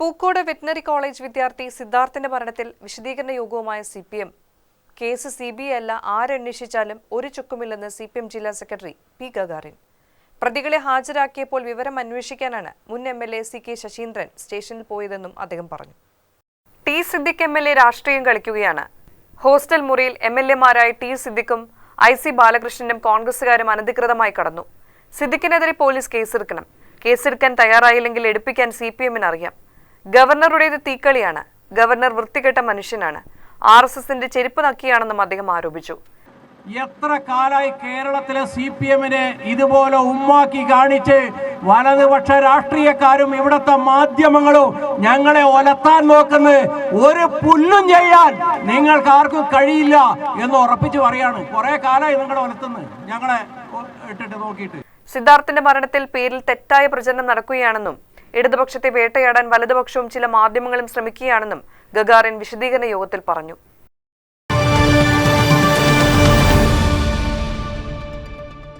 Pookode veterinary college വിദ്യാർത്ഥി സിദ്ധാർത്ഥിന്റെ മരണത്തിൽ വിശദീകരണ യോഗവുമായ C P M case C B I അല്ല ആരന്വേഷിച്ചാലും ഒരു ചുക്കുമില്ലെന്ന് സി പി എം ജില്ലാ സെക്രട്ടറി പി ഗഗാറിൻ. പ്രതികളെ ഹാജരാക്കിയപ്പോൾ വിവരം അന്വേഷിക്കാനാണ് മുൻ M L A C K Sasheendran സ്റ്റേഷനിൽ പോയതെന്നും അദ്ദേഹം പറഞ്ഞു. T Siddique M L A രാഷ്ട്രീയം കളിക്കുകയാണ്. ഹോസ്റ്റൽ മുറിയിൽ എം എൽ എമാരായ ടി സിദ്ദിഖും ഐ സി ബാലകൃഷ്ണനും കോൺഗ്രസുകാരും അനധികൃതമായി കടന്നു. സിദ്ദിഖിനെതിരെ പോലീസ് കേസെടുക്കണം. കേസെടുക്കാൻ തയ്യാറായില്ലെങ്കിൽ എടുപ്പിക്കാൻ സി പി എമ്മിന് അറിയാം. ഗവർണറുടേത് തീക്കളിയാണ്. ഗവർണർ വൃത്തികെട്ട മനുഷ്യനാണ്. ആർ എസ് എസിന്റെ ചെരുപ്പ് നക്കിയാണെന്നും അദ്ദേഹം ആരോപിച്ചു. എത്ര കാലായി കേരളത്തിലെ സി പി എമ്മിനെ ഇതുപോലെ ഉമ്മാക്കി കാണിച്ച് വലതുപക്ഷ രാഷ്ട്രീയക്കാരും ഇവിടുത്തെ മാധ്യമങ്ങളും ഞങ്ങളെ ഒലത്താൻ നോക്കുന്നത് ഒരു പുല്ലും ചെയ്യാൻ നിങ്ങൾക്ക് ആർക്കും കഴിയില്ല എന്ന് ഉറപ്പിച്ചു പറയാണ്. കുറെ കാലമായി നിങ്ങളെ ഒലത്തുന്നത് ഞങ്ങളെ ഇട്ടിട്ട് നോക്കിയിട്ട്. സിദ്ധാർത്ഥിന്റെ മരണത്തിൽ പേരിൽ തെറ്റായ പ്രചരണം നടക്കുകയാണെന്നും ഇടതുപക്ഷത്തെ വേട്ടയാടാൻ വലതുപക്ഷവും ചില മാധ്യമങ്ങളും ശ്രമിക്കുകയാണെന്നും ഗഗാറിൻ വിശദീകരണ യോഗത്തിൽ പറഞ്ഞു